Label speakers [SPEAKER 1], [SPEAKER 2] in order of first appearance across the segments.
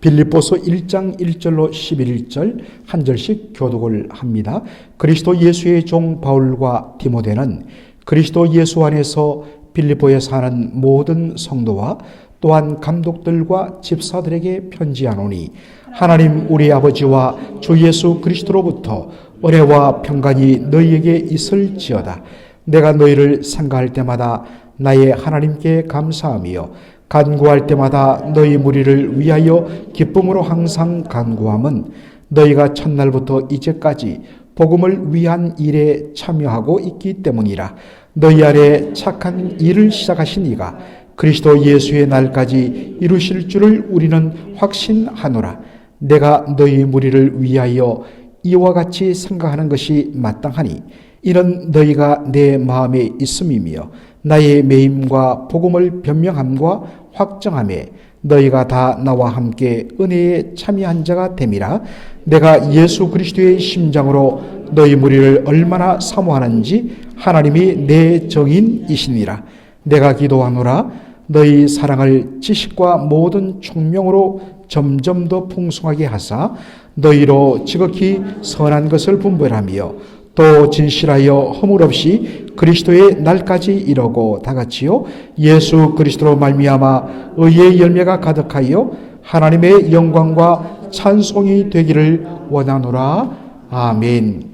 [SPEAKER 1] 빌립보서 1장 1절로 11절 한 절씩 교독을 합니다. 그리스도 예수의 종 바울과 디모데는 그리스도 예수 안에서 빌립보에 사는 모든 성도와 또한 감독들과 집사들에게 편지하노니 하나님 우리 아버지와 주 예수 그리스도로부터 은혜와 평강이 너희에게 있을지어다. 내가 너희를 생각할 때마다 나의 하나님께 감사하며 간구할 때마다 너희 무리를 위하여 기쁨으로 항상 간구함은 너희가 첫날부터 이제까지 복음을 위한 일에 참여하고 있기 때문이라. 너희 아래 착한 일을 시작하신 이가 그리스도 예수의 날까지 이루실 줄을 우리는 확신하노라. 내가 너희 무리를 위하여 이와 같이 생각하는 것이 마땅하니 이는 너희가 내 마음에 있음이며 나의 매임과 복음을 변명함과 확정함에 너희가 다 나와 함께 은혜에 참여한 자가 됨이라. 내가 예수 그리스도의 심장으로 너희 무리를 얼마나 사모하는지 하나님이 내 정인이시니라. 내가 기도하노라. 너희 사랑을 지식과 모든 총명으로 점점 더 풍성하게 하사 너희로 지극히 선한 것을 분별하며 또 진실하여 허물 없이 그리스도의 날까지 이르고 다 같이요 예수 그리스도로 말미암아 의의 열매가 가득하여 하나님의 영광과 찬송이 되기를 원하노라 아멘.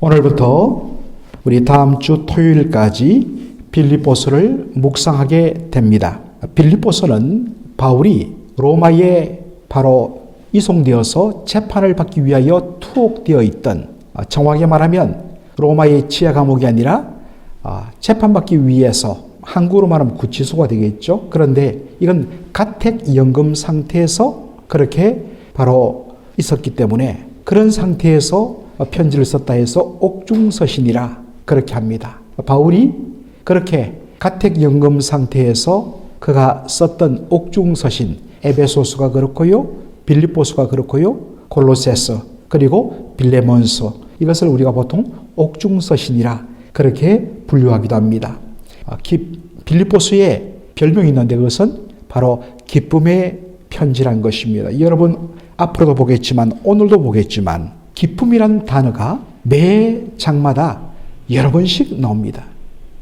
[SPEAKER 1] 오늘부터 우리 다음 주 토요일까지 빌립보서를 묵상하게 됩니다. 빌립보서는 바울이 로마에 바로 이송되어서 재판을 받기 위하여 투옥되어 있던 정확하게 말하면 로마의 지하 감옥이 아니라 재판받기 위해서 한국으로 말하면 구치소가 되겠죠. 그런데 이건 가택연금 상태에서 그렇게 바로 있었기 때문에 그런 상태에서 편지를 썼다 해서 옥중서신이라 그렇게 합니다. 바울이 그렇게 가택연금 상태에서 그가 썼던 옥중서신 에베소스가 그렇고요. 빌립보스가 그렇고요. 골로세서 그리고 빌레몬서 이것을 우리가 보통 옥중서신이라 그렇게 분류하기도 합니다. 빌립보스의 별명이 있는데 그것은 바로 기쁨의 편지란 것입니다. 여러분 앞으로도 보겠지만 오늘도 보겠지만 기쁨이란 단어가 매 장마다 여러 번씩 나옵니다.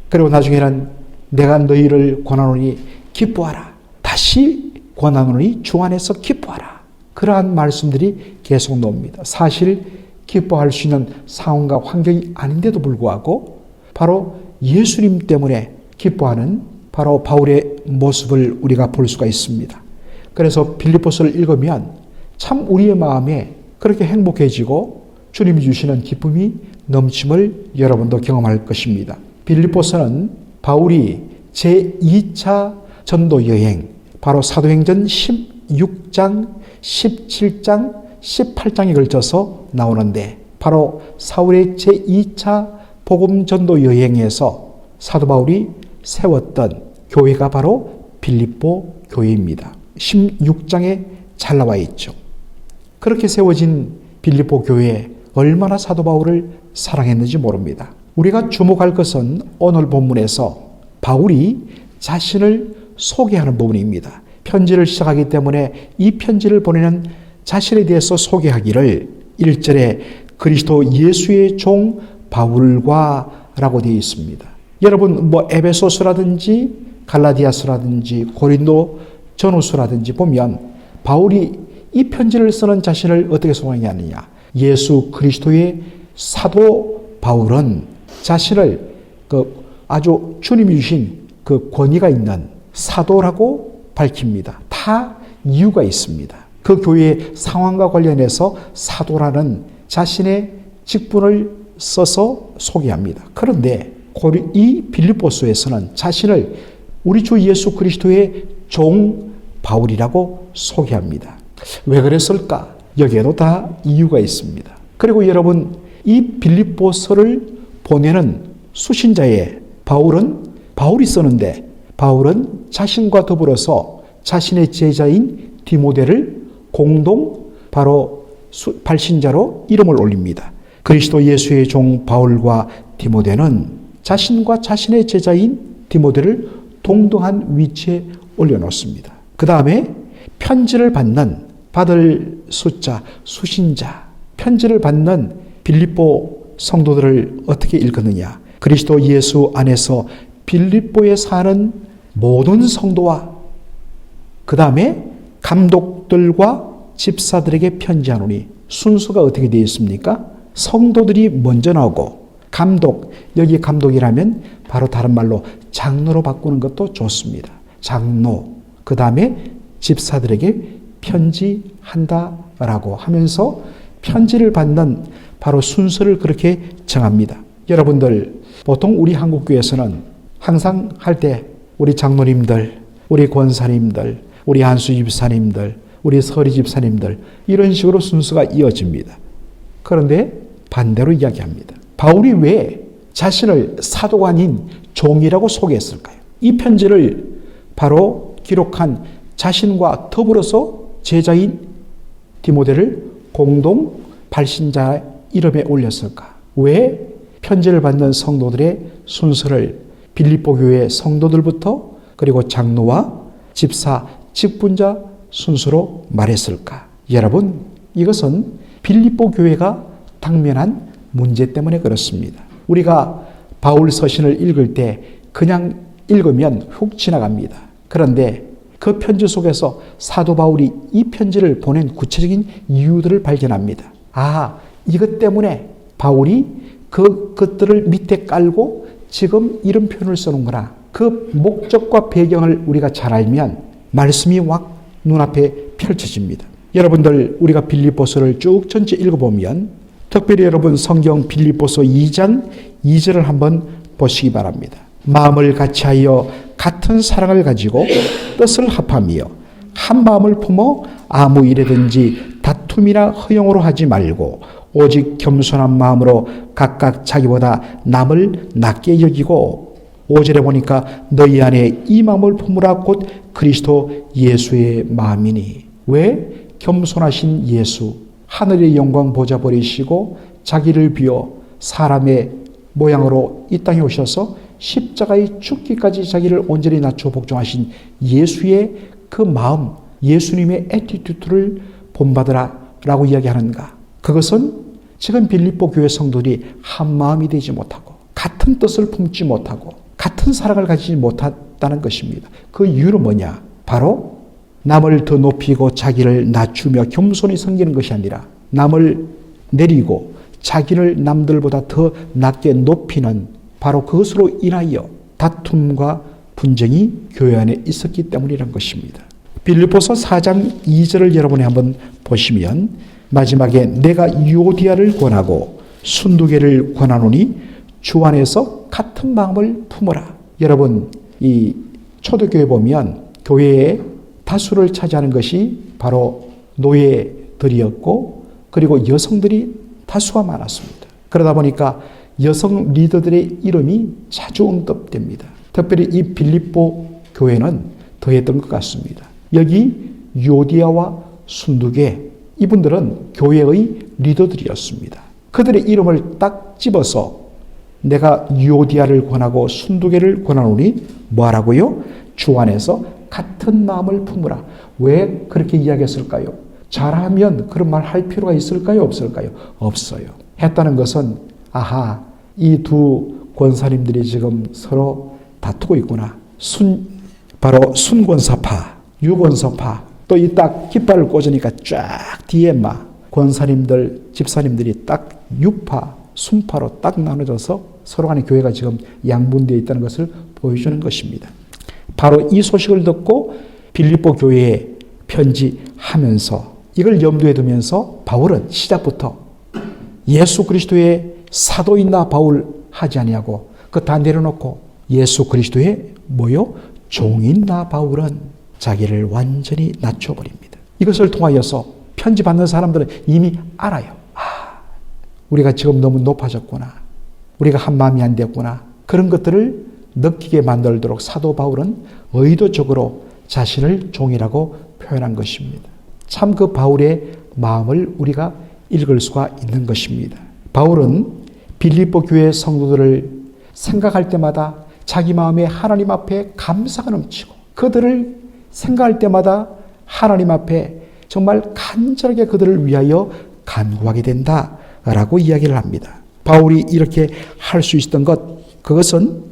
[SPEAKER 1] 그리고 나중에는 내가 너희를 권하노니 기뻐하라. 다시 권하노니 주 안에서 기뻐하라. 그러한 말씀들이 계속 나옵니다. 사실 기뻐할 수 있는 상황과 환경이 아닌데도 불구하고 바로 예수님 때문에 기뻐하는 바로 바울의 모습을 우리가 볼 수가 있습니다. 그래서 빌립보서를 읽으면 참 우리의 마음에 그렇게 행복해지고 주님이 주시는 기쁨이 넘침을 여러분도 경험할 것입니다. 빌립보서는 바울이 제2차 전도 여행, 바로 사도행전 16장, 17장, 18장에 걸쳐서 나오는데 바로 사울의 제2차 복음 전도 여행에서 사도 바울이 세웠던 교회가 바로 빌립보 교회입니다. 16장에 잘 나와 있죠. 그렇게 세워진 빌립보 교회에 얼마나 사도 바울을 사랑했는지 모릅니다. 우리가 주목할 것은 오늘 본문에서 바울이 자신을 소개하는 부분입니다. 편지를 시작하기 때문에 이 편지를 보내는 자신에 대해서 소개하기를 1절에 그리스도 예수의 종 바울과 라고 되어 있습니다. 여러분 뭐 에베소스라든지 갈라디아스라든지 고린도 전후서라든지 보면 바울이 이 편지를 쓰는 자신을 어떻게 소개하느냐. 예수 그리스도의 사도 바울은 자신을 그 아주 주님이 주신 그 권위가 있는 사도라고 밝힙니다. 다 이유가 있습니다. 그 교회의 상황과 관련해서 사도라는 자신의 직분을 써서 소개합니다. 그런데 이 빌립보서에서는 자신을 우리 주 예수 그리스도의 종 바울이라고 소개합니다. 왜 그랬을까? 여기에도 다 이유가 있습니다. 그리고 여러분 이 빌립보서를 보내는 수신자의 바울은 바울이 쓰는데 바울은 자신과 더불어서 자신의 제자인 디모데를 공동 바로 발신자로 이름을 올립니다. 그리스도 예수의 종 바울과 디모데는 자신과 자신의 제자인 디모데를 동등한 위치에 올려놓습니다. 그 다음에 편지를 받는 받을 숫자, 수신자, 편지를 받는 빌립보 성도들을 어떻게 읽었느냐? 그리스도 예수 안에서 빌립보에 사는 모든 성도와 그 다음에 감독 들과 집사들에게 편지하노니 순서가 어떻게 되어 있습니까? 성도들이 먼저 나오고 감독, 여기 감독이라면 바로 다른 말로 장로로 바꾸는 것도 좋습니다. 장로, 그 다음에 집사들에게 편지한다라고 하면서 편지를 받는 바로 순서를 그렇게 정합니다. 여러분들, 보통 우리 한국 교회에서는 항상 할 때 우리 장로님들, 우리 권사님들, 우리 한수 집사님들, 우리 서리 집사님들 이런 식으로 순서가 이어집니다. 그런데 반대로 이야기합니다. 바울이 왜 자신을 사도가 아닌 종이라고 소개했을까요? 이 편지를 바로 기록한 자신과 더불어서 제자인 디모데를 공동 발신자 이름에 올렸을까? 왜 편지를 받는 성도들의 순서를 빌립보 교회 성도들부터 그리고 장로와 집사, 직분자 순서로 말했을까? 여러분, 이것은 빌립보 교회가 당면한 문제 때문에 그렇습니다. 우리가 바울 서신을 읽을 때 그냥 읽으면 훅 지나갑니다. 그런데 그 편지 속에서 사도 바울이 이 편지를 보낸 구체적인 이유들을 발견합니다. 아, 이것 때문에 바울이 그 것들을 밑에 깔고 지금 이런 표현을 써놓은구나. 그 목적과 배경을 우리가 잘 알면 말씀이 확 눈앞에 펼쳐집니다. 여러분들 우리가 빌립보서를 쭉 전체 읽어보면 특별히 여러분 성경 빌립보서 2장 2절을 한번 보시기 바랍니다. 마음을 같이하여 같은 사랑을 가지고 뜻을 합하며 한 마음을 품어 아무 일에든지 다툼이나 허용으로 하지 말고 오직 겸손한 마음으로 각각 자기보다 남을 낮게 여기고 5절에 보니까 너희 안에 이 마음을 품으라 곧 그리스도 예수의 마음이니 왜 겸손하신 예수 하늘의 영광 보자 버리시고 자기를 비워 사람의 모양으로 이 땅에 오셔서 십자가의 죽기까지 자기를 온전히 낮춰 복종하신 예수의 그 마음, 예수님의 에티튜드를 본받으라 라고 이야기하는가? 그것은 지금 빌립보 교회 성도들이 한 마음이 되지 못하고 같은 뜻을 품지 못하고 같은 사랑을 가지지 못했다는 것입니다. 그 이유는 뭐냐? 바로 남을 더 높이고 자기를 낮추며 겸손히 섬기는 것이 아니라 남을 내리고 자기를 남들보다 더 낮게 높이는 바로 그것으로 인하여 다툼과 분쟁이 교회 안에 있었기 때문이란 것입니다. 빌립보서 4장 2절을 여러분이 한번 보시면 마지막에 내가 유오디아를 권하고 순두개를 권하노니 주 안에서 같은 마음을 품어라. 여러분 이 초대교회 보면 교회에 다수를 차지하는 것이 바로 노예들이었고 그리고 여성들이 다수가 많았습니다. 그러다 보니까 여성 리더들의 이름이 자주 언급됩니다. 특별히 이 빌립보 교회는 더했던 것 같습니다. 여기 요디아와 순두계 이분들은 교회의 리더들이었습니다. 그들의 이름을 딱 집어서 내가 요디아를 권하고 순두계를 권하노니 뭐하라고요? 주 안에서 같은 마음을 품으라. 왜 그렇게 이야기했을까요? 잘하면 그런 말 할 필요가 있을까요? 없을까요? 없어요. 했다는 것은 아하 이 두 권사님들이 지금 서로 다투고 있구나. 순 바로 순권사파, 유권사파 또 이 딱 깃발을 꽂으니까 쫙 뒤에 막 권사님들, 집사님들이 딱 유파, 순파로 딱 나눠져서 서로 간의 교회가 지금 양분되어 있다는 것을 보여주는 것입니다. 바로 이 소식을 듣고 빌립보 교회에 편지하면서 이걸 염두에 두면서 바울은 시작부터 예수 그리스도의 사도인 나 바울 하지 아니하고 그 다 내려놓고 예수 그리스도의 뭐요? 종인 나 바울은 자기를 완전히 낮춰버립니다. 이것을 통하여서 편지 받는 사람들은 이미 알아요. 아, 우리가 지금 너무 높아졌구나. 우리가 한 마음이 안 됐구나. 그런 것들을 느끼게 만들도록 사도 바울은 의도적으로 자신을 종이라고 표현한 것입니다. 참 그 바울의 마음을 우리가 읽을 수가 있는 것입니다. 바울은 빌립보 교회 성도들을 생각할 때마다 자기 마음에 하나님 앞에 감사가 넘치고 그들을 생각할 때마다 하나님 앞에 정말 간절하게 그들을 위하여 간구하게 된다라고 이야기를 합니다. 바울이 이렇게 할 수 있었던 것, 그것은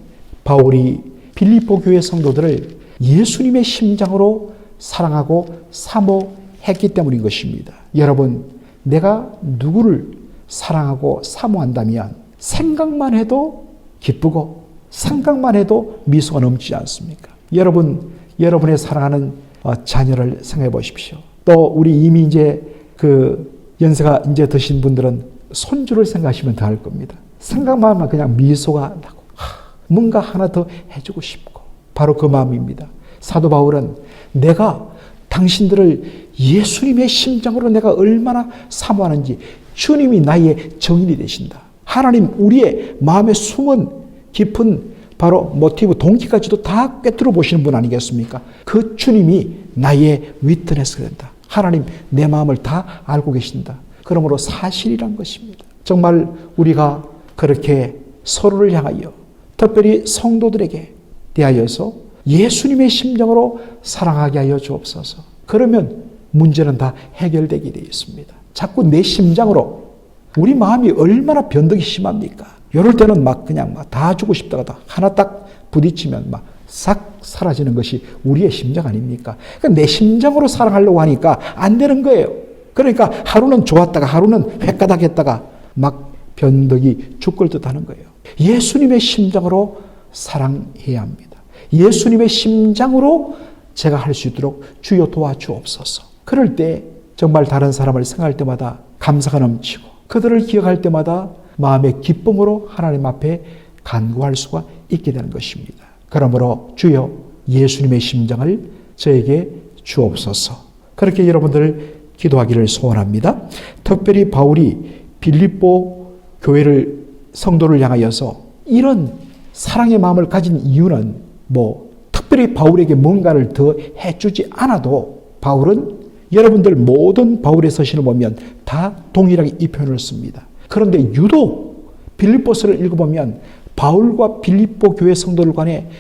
[SPEAKER 1] 바울이 빌립보 교회 성도들을 예수님의 심장으로 사랑하고 사모했기 때문인 것입니다. 여러분, 내가 누구를 사랑하고 사모한다면 생각만 해도 기쁘고 생각만 해도 미소가 넘치지 않습니까? 여러분, 여러분의 사랑하는 어, 자녀를 생각해 보십시오. 또 우리 이미 이제 그 연세가 이제 드신 분들은 손주를 생각하시면 더 할 겁니다. 생각만 하면 그냥 미소가 나고 하, 뭔가 하나 더 해주고 싶고 바로 그 마음입니다. 사도 바울은 내가 당신들을 예수님의 심장으로 내가 얼마나 사모하는지 주님이 나의 정인이 되신다. 하나님 우리의 마음에 숨은 깊은 바로 모티브 동기까지도 다 꿰뚫어 보시는 분 아니겠습니까? 그 주님이 나의 위트네스가 된다. 하나님 내 마음을 다 알고 계신다. 그러므로 사실이란 것입니다. 정말 우리가 그렇게 서로를 향하여 특별히 성도들에게 대하여서 예수님의 심정으로 사랑하게 하여 주옵소서. 그러면 문제는 다 해결되게 되어 있습니다. 자꾸 내 심장으로 우리 마음이 얼마나 변덕이 심합니까? 이럴 때는 막 그냥 막 다 주고 싶다가 하나 딱 부딪히면 막 싹 사라지는 것이 우리의 심정 아닙니까? 그러니까 내 심정으로 사랑하려고 하니까 안 되는 거예요. 그러니까 하루는 좋았다가 하루는 획가닥 했다가 막 변덕이 죽을 듯 하는 거예요. 예수님의 심정으로 사랑해야 합니다. 예수님의 심장으로 제가 할 수 있도록 주여 도와주옵소서. 그럴 때 정말 다른 사람을 생각할 때마다 감사가 넘치고 그들을 기억할 때마다 마음의 기쁨으로 하나님 앞에 간구할 수가 있게 되는 것입니다. 그러므로 주여 예수님의 심장을 저에게 주옵소서. 그렇게 여러분들 기도하기를 소원합니다. 특별히 바울이 빌립보 교회를 성도를 향하여서 이런 사랑의 마음을 가진 이유는 뭐 특별히 바울에게 뭔가를 더 해주지 않아도 바울은 여러분들 모든 바울의 서신을 보면 다 동일하게 이 표현을 씁니다. 그런데 유독 빌립보서를 읽어보면 바울과 빌립보 교회 성도들 간에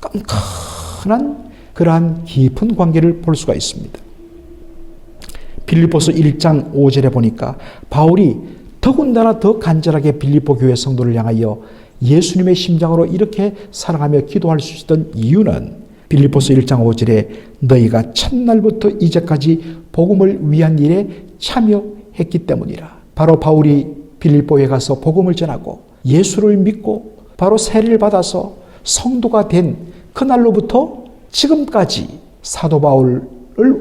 [SPEAKER 1] 깜깜한 그러한 깊은 관계를 볼 수가 있습니다. 빌립보서 1장 5절에 보니까 바울이 더군다나 더 간절하게 빌립보 교회 성도를 향하여 예수님의 심장으로 이렇게 사랑하며 기도할 수 있던 이유는 빌립보서 1장 5절에 너희가 첫날부터 이제까지 복음을 위한 일에 참여했기 때문이라. 바로 바울이 빌립보에 가서 복음을 전하고 예수를 믿고 바로 세례를 받아서 성도가 된 그날로부터 지금까지 사도 바울을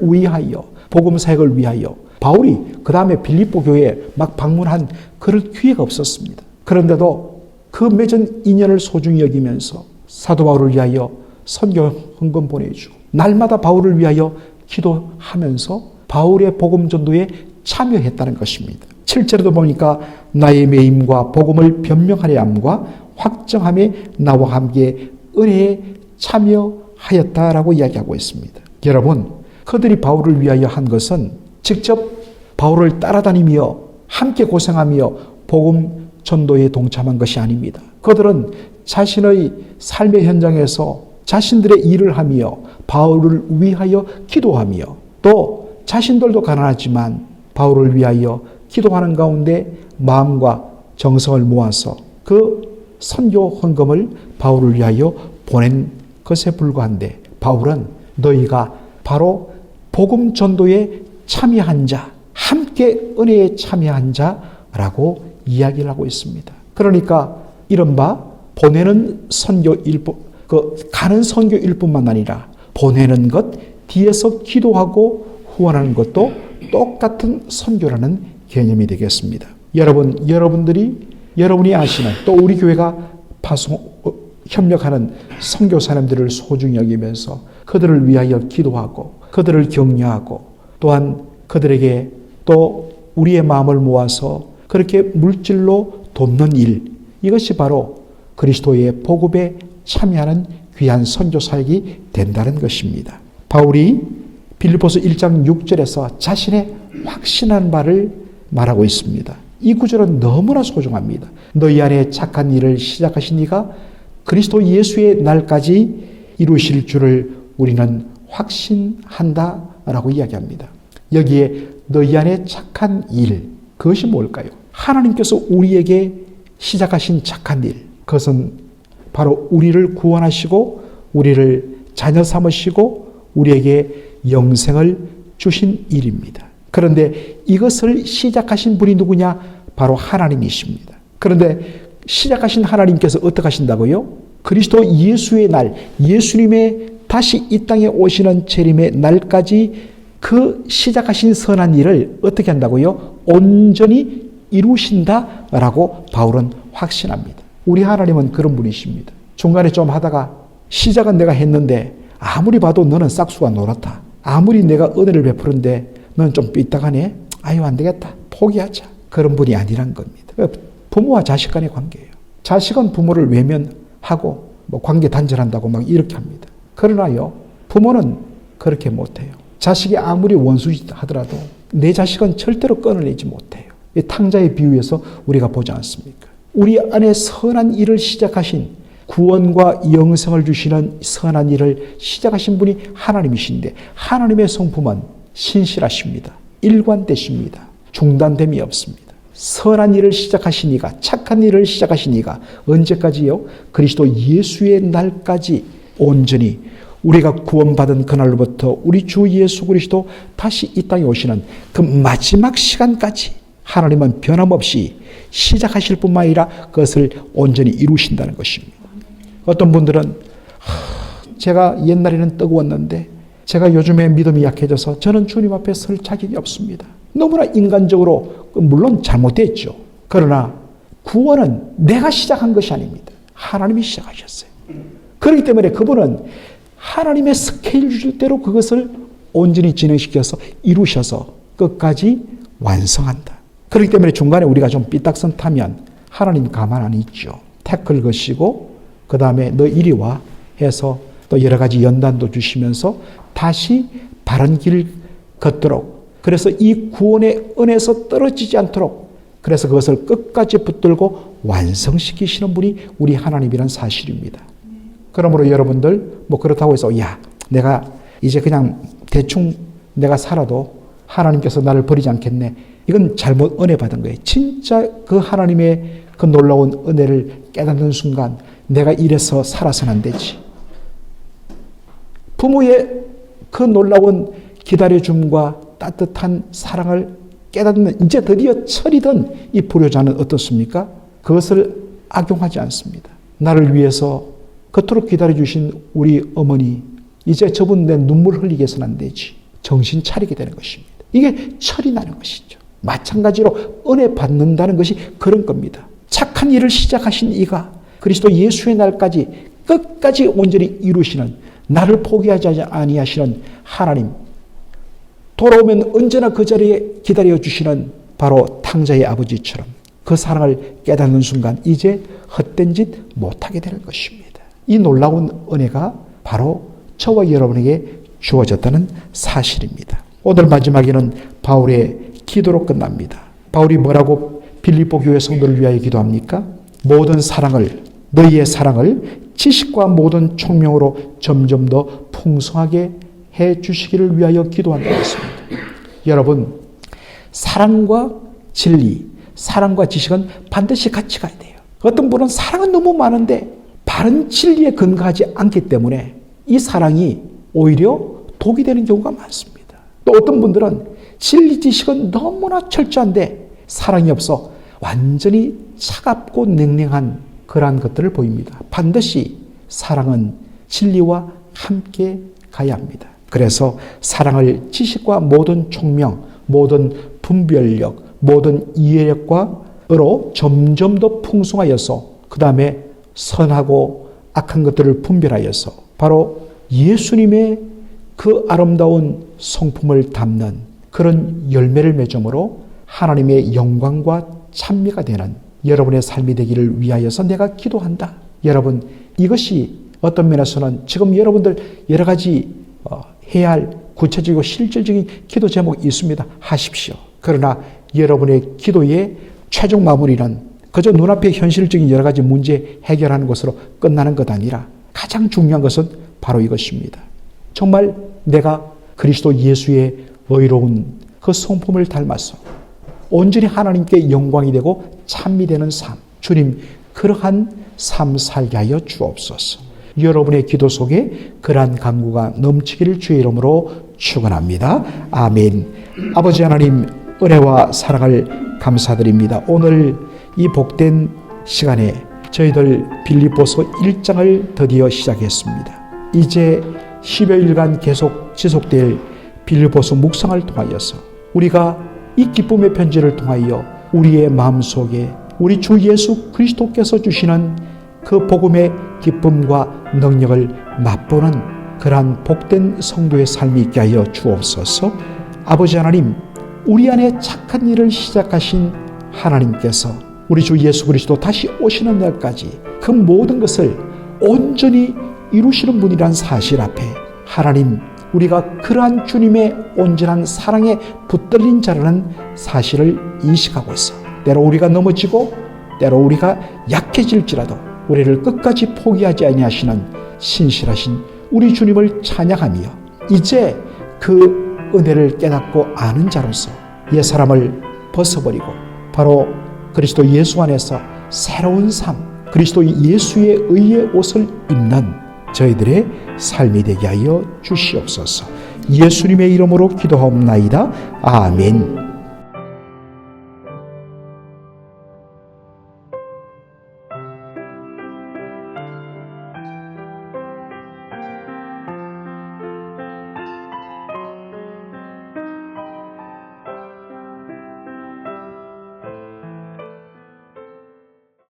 [SPEAKER 1] 위하여 복음 사역을 위하여 바울이 그 다음에 빌립보 교회에 막 방문한 그럴 기회가 없었습니다. 그런데도 그 맺은 인연을 소중히 여기면서 사도 바울을 위하여 선교 헌금 보내주고 날마다 바울을 위하여 기도하면서 바울의 복음 전도에 참여했다는 것입니다. 7절에도 보니까 나의 매임과 복음을 변명하려 함과 확정함에 나와 함께 은혜에 참여하였다라고 이야기하고 있습니다. 여러분, 그들이 바울을 위하여 한 것은 직접 바울을 따라다니며 함께 고생하며 복음 전도에 동참한 것이 아닙니다. 그들은 자신의 삶의 현장에서 자신들의 일을 하며 바울을 위하여 기도하며 또 자신들도 가난하지만 바울을 위하여 기도하는 가운데 마음과 정성을 모아서 그 선교 헌금을 바울을 위하여 보낸 것에 불과한데 바울은 너희가 바로 복음 전도에 참여한 자, 함께 은혜에 참여한 자라고 이야기를 하고 있습니다. 그러니까 이른바 보내는 선교 일 뿐, 그 가는 선교 일 뿐만 아니라 보내는 것, 뒤에서 기도하고 후원하는 것도 똑같은 선교라는 개념이 되겠습니다. 여러분, 여러분들이 여러분이 아시는 또 우리 교회가 파송 어, 협력하는 선교 사람들을 소중히 여기면서 그들을 위하여 기도하고 그들을 격려하고 또한 그들에게 또 우리의 마음을 모아서 그렇게 물질로 돕는 일 이것이 바로 그리스도의 복음에 참여하는 귀한 선교 사역이 된다는 것입니다. 바울이 빌립보서 1장 6절에서 자신의 확신한 바를 말하고 있습니다. 이 구절은 너무나 소중합니다. 너희 안에 착한 일을 시작하신 이가 그리스도 예수의 날까지 이루실 줄을 우리는 확신한다 라고 이야기합니다. 여기에 너희 안에 착한 일, 그것이 뭘까요? 하나님께서 우리에게 시작하신 착한 일, 그것은 바로 우리를 구원하시고, 우리를 자녀 삼으시고, 우리에게 영생을 주신 일입니다. 그런데 이것을 시작하신 분이 누구냐? 바로 하나님이십니다. 그런데 시작하신 하나님께서 어떻게 하신다고요? 그리스도 예수의 날, 예수님의 다시 이 땅에 오시는 재림의 날까지 그 시작하신 선한 일을 어떻게 한다고요? 온전히 이루신다라고 바울은 확신합니다. 우리 하나님은 그런 분이십니다. 중간에 좀 하다가 시작은 내가 했는데 아무리 봐도 너는 싹수가 노랗다. 아무리 내가 은혜를 베푸는데 너는 좀 삐딱하네. 아유 안 되겠다. 포기하자. 그런 분이 아니란 겁니다. 부모와 자식 간의 관계예요. 자식은 부모를 외면하고 뭐 관계 단절한다고 막 이렇게 합니다. 그러나요, 부모는 그렇게 못해요. 자식이 아무리 원수짓 하더라도 내 자식은 절대로 끊어내지 못해요. 이 탕자의 비유에서 우리가 보지 않습니까? 우리 안에 선한 일을 시작하신 구원과 영생을 주시는 선한 일을 시작하신 분이 하나님이신데 하나님의 성품은 신실하십니다. 일관되십니다. 중단됨이 없습니다. 선한 일을 시작하신 이가 착한 일을 시작하신 이가 언제까지요? 그리스도 예수의 날까지 온전히 우리가 구원받은 그날로부터 우리 주 예수 그리스도 다시 이 땅에 오시는 그 마지막 시간까지 하나님은 변함없이 시작하실 뿐만 아니라 그것을 온전히 이루신다는 것입니다. 어떤 분들은 제가 옛날에는 뜨거웠는데 제가 요즘에 믿음이 약해져서 저는 주님 앞에 설 자격이 없습니다. 너무나 인간적으로 물론 잘못됐죠. 그러나 구원은 내가 시작한 것이 아닙니다. 하나님이 시작하셨어요. 그렇기 때문에 그분은 하나님의 스케일대로 그것을 온전히 진행시켜서 이루셔서 끝까지 완성한다. 그렇기 때문에 중간에 우리가 좀 삐딱선 타면 하나님 가만 안 있죠. 태클 것이고 그 다음에 너 이리 와 해서 또 여러 가지 연단도 주시면서 다시 바른 길 걷도록 그래서 이 구원의 은혜에서 떨어지지 않도록 그래서 그것을 끝까지 붙들고 완성시키시는 분이 우리 하나님이란 사실입니다. 그러므로 여러분들 뭐 그렇다고 해서 야 내가 이제 그냥 대충 내가 살아도 하나님께서 나를 버리지 않겠네. 이건 잘못 은혜 받은 거예요. 진짜 그 하나님의 그 놀라운 은혜를 깨닫는 순간 내가 이래서 살아서는 안 되지. 부모의 그 놀라운 기다려줌과 따뜻한 사랑을 깨닫는 이제 드디어 철이든 이 불효자는 어떻습니까? 그것을 악용하지 않습니다. 나를 위해서 그토록 기다려주신 우리 어머니, 이제 저분 내 눈물 흘리게 해서는 안 되지. 정신 차리게 되는 것입니다. 이게 철이 나는 것이죠. 마찬가지로 은혜 받는다는 것이 그런 겁니다. 착한 일을 시작하신 이가 그리스도 예수의 날까지 끝까지 온전히 이루시는 나를 포기하지 아니하시는 하나님 돌아오면 언제나 그 자리에 기다려 주시는 바로 탕자의 아버지처럼 그 사랑을 깨닫는 순간 이제 헛된 짓 못하게 되는 것입니다. 이 놀라운 은혜가 바로 저와 여러분에게 주어졌다는 사실입니다. 오늘 마지막에는 바울의 기도로 끝납니다. 바울이 뭐라고 빌립보 교회 성도를 위하여 기도합니까? 모든 사랑을 너희의 사랑을 지식과 모든 총명으로 점점 더 풍성하게 해 주시기를 위하여 기도한다고 했습니다. 여러분, 사랑과 진리, 사랑과 지식은 반드시 같이 가야 돼요. 어떤 분은 사랑은 너무 많은데 바른 진리에 근거하지 않기 때문에 이 사랑이 오히려 독이 되는 경우가 많습니다. 또 어떤 분들은 진리 지식은 너무나 철저한데 사랑이 없어 완전히 차갑고 냉랭한 그러한 것들을 보입니다. 반드시 사랑은 진리와 함께 가야 합니다. 그래서 사랑을 지식과 모든 총명, 모든 분별력, 모든 이해력과로 점점 더 풍성하여서 그 다음에 선하고 악한 것들을 분별하여서 바로 예수님의 그 아름다운 성품을 담는 그런 열매를 맺음으로 하나님의 영광과 찬미가 되는 여러분의 삶이 되기를 위하여서 내가 기도한다. 여러분, 이것이 어떤 면에서는 지금 여러분들 여러 가지 어, 해야 할 구체적이고 실질적인 기도 제목이 있습니다. 하십시오. 그러나 여러분의 기도의 최종 마무리는 그저 눈앞의 현실적인 여러 가지 문제 해결하는 것으로 끝나는 것 아니라 가장 중요한 것은 바로 이것입니다. 정말 내가 그리스도 예수의 의로운 그 성품을 닮아서 온전히 하나님께 영광이 되고 찬미 되는 삶. 주님, 그러한 삶 살게 하여 주옵소서. 여러분의 기도 속에 그러한 강구가 넘치기를 주의 이름으로 축원합니다. 아멘. 아버지 하나님 은혜와 사랑을 감사드립니다. 오늘 이 복된 시간에 저희들 빌립보서 1장을 드디어 시작했습니다. 이제 10여일간 계속 지속될 빌립보서 묵상을 통하여서 우리가 이 기쁨의 편지를 통하여 우리의 마음속에 우리 주 예수 그리스도께서 주시는 그 복음의 기쁨과 능력을 맛보는 그러한 복된 성도의 삶이 있게 하여 주옵소서. 아버지 하나님, 우리 안에 착한 일을 시작하신 하나님께서 우리 주 예수 그리스도 다시 오시는 날까지 그 모든 것을 온전히 이루시는 분이란 사실 앞에 하나님 우리가 그러한 주님의 온전한 사랑에 붙들린 자라는 사실을 인식하고서 때로 우리가 넘어지고 때로 우리가 약해질지라도 우리를 끝까지 포기하지 아니하시는 신실하신 우리 주님을 찬양하며 이제 그 은혜를 깨닫고 아는 자로서 옛 사람을 벗어버리고 바로 그리스도 예수 안에서 새로운 삶, 그리스도 예수의 의의 옷을 입는 저희들의 삶이 되게 하여 주시옵소서. 예수님의 이름으로 기도하옵나이다. 아멘.